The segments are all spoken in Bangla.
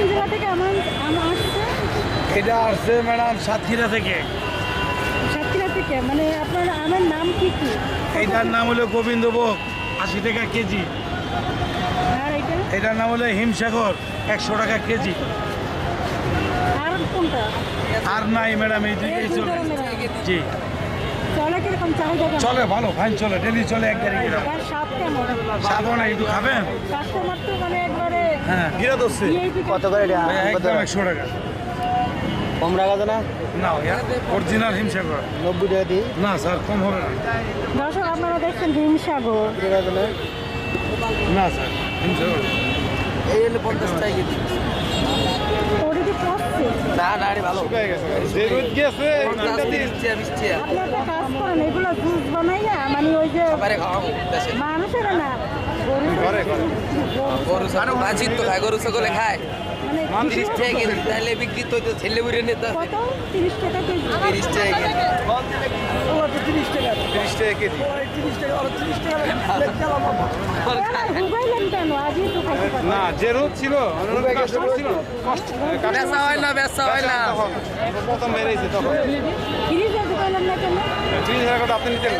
কোন জেলা থেকে আমার আম আসছে? এটা আসছে ম্যাডাম সাতক্ষীরা থেকে। সাতক্ষীরা থেকে মানে আপনার আমের নাম কি কি? এইটার নাম হলো গোবিন্দভোগ আশি টাকা কেজি। আর এটা? এটার নাম হলো হিমসাগর একশো টাকা কেজি। আর কোনটা? আর নাই ম্যাডাম এই দুইটাই এই চলে। জি। চলে ভালো ফাইন চলে ডেলি চলে এক গাড়ি স্বাদ কেমন? সাধারণ একটু খাবেন তো মানে একবারে হ্যাঁ। কত করে এটা? কত একদম একশো টাকা। কম রাখা যায় না? না অরিজিনাল হিমসাগর। নব্বই টাকা দিই না স্যার কম হবে না। দর্শক আপনারা দেখছেন হিমসাগর। না না স্যার হিমসাগর। এই হলো পঞ্চাশ টাকা কেজি। ওটা কি পড়ছে না না আরে ভালো যে রোদ গেছে মিষ্টি মিষ্টি। আপনি একটা কাজ করেন এগুলো জুস বানাইয়া মানে ওই যে আরে খাওয়াবো দেশে মানুষের না গরু- ঘরে ঘরে। গরু ছাগল ভাজি তো খায় গরু ছাগলে খায়। মানে তিরিশ টাকা কেজি তাহলে বিক্রি তো হইতো ছেলে বুড়ে নিতে। কত? তিরিশ টাকা কেজি। তিরিশ টাকা কেজি। হুগাইলেন কেন? আজই তো খাইতে পারেন না যে রোদ ছিল বেচা হয় না বেচা হয় না। প্রথম বেরিয়েছে তখন। ফ্রিজে ঢুকাইলেন না? কেন তিরিশ হাজার কথা আপনি নিতেন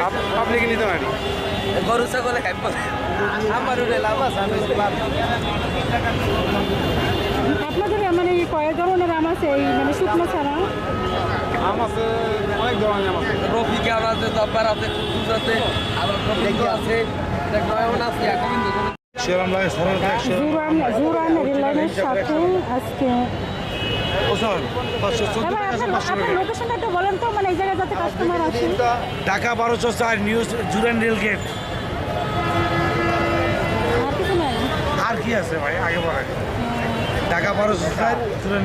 আপ- আপনি কি নিতেন আর গরু ছাগলে খাই। আমার উঠে লাভ আছে আমি আপনাদের মানে এই কয়েক ধরনের আম আছে এই মানে শুকনো ছাড়া? আম আছে অনেক ধরনের আম আছে। রফিকে আছে আছে আছে আবার আছে আছে গোবিন্দ আজকে ঢাকা বারোশো চার নিউজ জুরান রেল আর কি আছে ভাই? আগে পরে ঢাকা বারোশো চার জুরান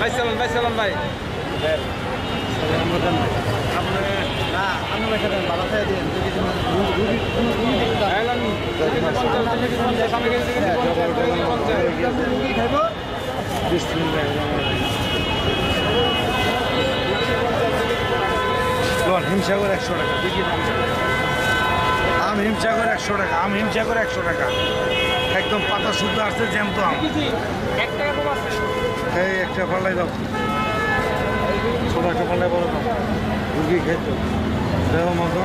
ভাই, সালাম ভাই সালাম, ভাই। হিমসাগর একশো টাকা আম হিমসাগর একশো টাকা আম হিমসাগর একশো টাকা। একদম পাতা শুদ্ধ আসছে জ্যান্ত আম। এই একটা পাল্লাই দাও। ছোট একটা পাল্লাই বড় দাও খেত দেহ মতো